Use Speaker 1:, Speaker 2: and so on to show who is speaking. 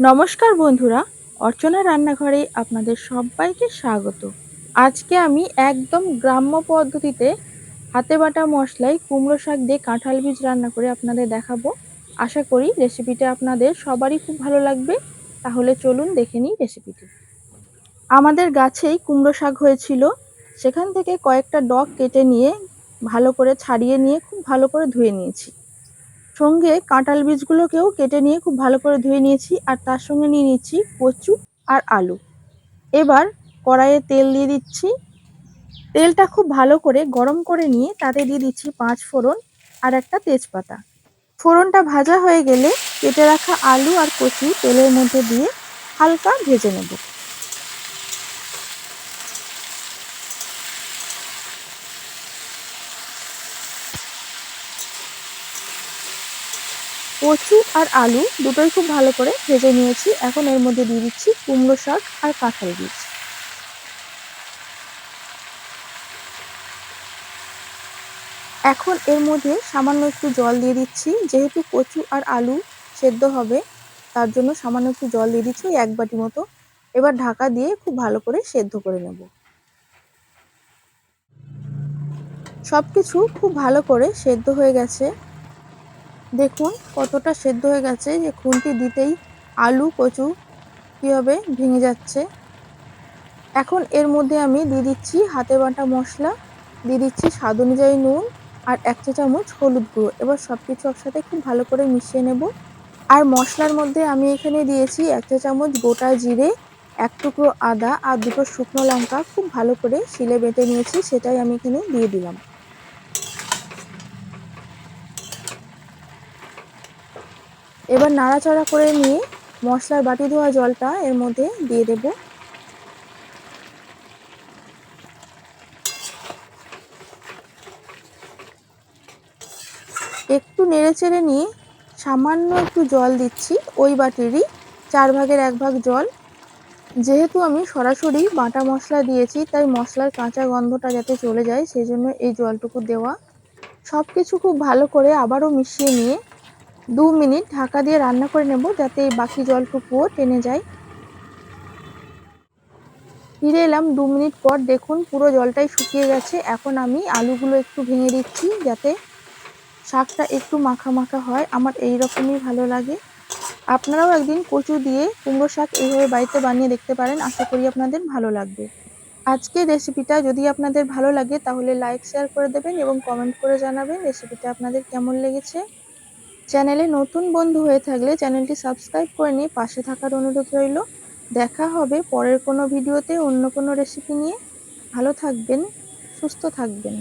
Speaker 1: নমস্কার বন্ধুরা, অর্চনা রান্নাঘরে আপনাদের সবাইকে স্বাগত। আজকে আমি একদম গ্রাম্য পদ্ধতিতে হাতে বাটা মশলায় কুমড়ো শাক দিয়ে কাঁঠাল বীজ রান্না করে আপনাদের দেখাবো। আশা করি রেসিপিটা আপনাদের সবারই খুব ভালো লাগবে। তাহলে চলুন দেখে নিই রেসিপিটি। আমাদের গাছেই কুমড়ো শাক হয়েছিল। সেখান থেকে কয়েকটা ডগ কেটে নিয়ে ভালো করে ছাড়িয়ে নিয়ে খুব ভালো করে ধুয়ে নিয়েছি। সঙ্গে কাঁঠাল বীজগুলোকেও কেটে নিয়ে খুব ভালো করে ধুয়ে নিয়েছি, আর তার সঙ্গে নিয়ে নিচ্ছি কচু আর আলু। এবার কড়াইয়ে তেল দিয়ে দিচ্ছি। তেলটা খুব ভালো করে গরম করে নিয়ে তাতে দিয়ে দিচ্ছি পাঁচ ফোড়ন আর একটা তেজপাতা। ফোড়নটা ভাজা হয়ে গেলে কেটে রাখা আলু আর কচু তেলের মধ্যে দিয়ে হালকা ভেজে নেব। কচু আর আলু দুটোই খুব ভালো করে ভেজে নিয়েছি। এখন এর মধ্যে দিয়ে দিচ্ছি কুমড়ো শাক আর কাঁঠাল বীজ। এখন এর মধ্যে সামান্য একটু জল দিয়ে দিচ্ছি। যেহেতু কচু আর আলু সেদ্ধ হবে, তার জন্য সামান্য একটু জল দিয়ে দিচ্ছি এক বাটি মতো। এবার ঢাকা দিয়ে খুব ভালো করে সেদ্ধ করে নেব। সব কিছু খুব ভালো করে সেদ্ধ হয়ে গেছে। দেখুন কতটা সেদ্ধ হয়ে গেছে যে খুন্তি দিতেই আলু, কচু কীভাবে ভেঙে যাচ্ছে। এখন এর মধ্যে আমি দিয়ে দিচ্ছি হাতে বাটা মশলা, দিয়ে দিচ্ছি স্বাদ অনুযায়ী নুন আর এক চা চামচ হলুদ গুঁড়ো। এবার সব কিছু একসাথে খুব ভালো করে মিশিয়ে নেব। আর মশলার মধ্যে আমি এখানে দিয়েছি এক চা চামচ গোটা জিরে, এক টুকরো আদা আর দুটো শুকনো লঙ্কা। খুব ভালো করে শিলে বেটে নিয়েছি, সেটাই আমি এখানে দিয়ে দিলাম। এবার নাড়াচাড়া করে নিয়ে মশলার বাটি ধোয়া জলটা এর মধ্যে দিয়ে দেব। একটু নেড়েচেড়ে নিয়ে সামান্য একটু জল দিচ্ছি ওই বাটিরই চার ভাগের এক ভাগ জল। যেহেতু আমি সরাসরি বাটা মশলা দিয়েছি, তাই মশলার কাঁচা গন্ধটা যাতে চলে যায় সেই জন্য এই জলটুকু দেওয়া। সব কিছু খুব ভালো করে আবারও মিশিয়ে নিয়ে দু মিনিট ঢাকা দিয়ে রান্না করে নেব যাতে এই বাকি জলটুকুও টেনে যায়। ফিরে এলাম দু মিনিট পর দেখুন পুরো জলটাই শুকিয়ে গেছে। এখন আমি আলুগুলো একটু ভেঙে দিচ্ছি যাতে শাকটা একটু মাখা মাখা হয়। আমার এই রকমই ভালো লাগে। আপনারাও একদিন কচু দিয়ে কুমড়ো শাক এইভাবে বাড়িতে বানিয়ে দেখতে পারেন। আশা করি আপনাদের ভালো লাগবে। আজকে রেসিপিটা যদি আপনাদের ভালো লাগে তাহলে লাইক, শেয়ার করে দেবেন এবং কমেন্ট করে জানাবেন রেসিপিটা আপনাদের কেমন লেগেছে। চ্যানেলে নতুন বন্ধু হয়ে থাকলে চ্যানেলটি সাবস্ক্রাইব করে নিয়ে পাশে থাকার অনুরোধ রইল। দেখা হবে পরের কোনো ভিডিওতে অন্য কোনো রেসিপি নিয়ে। ভালো থাকবেন, সুস্থ থাকবেন।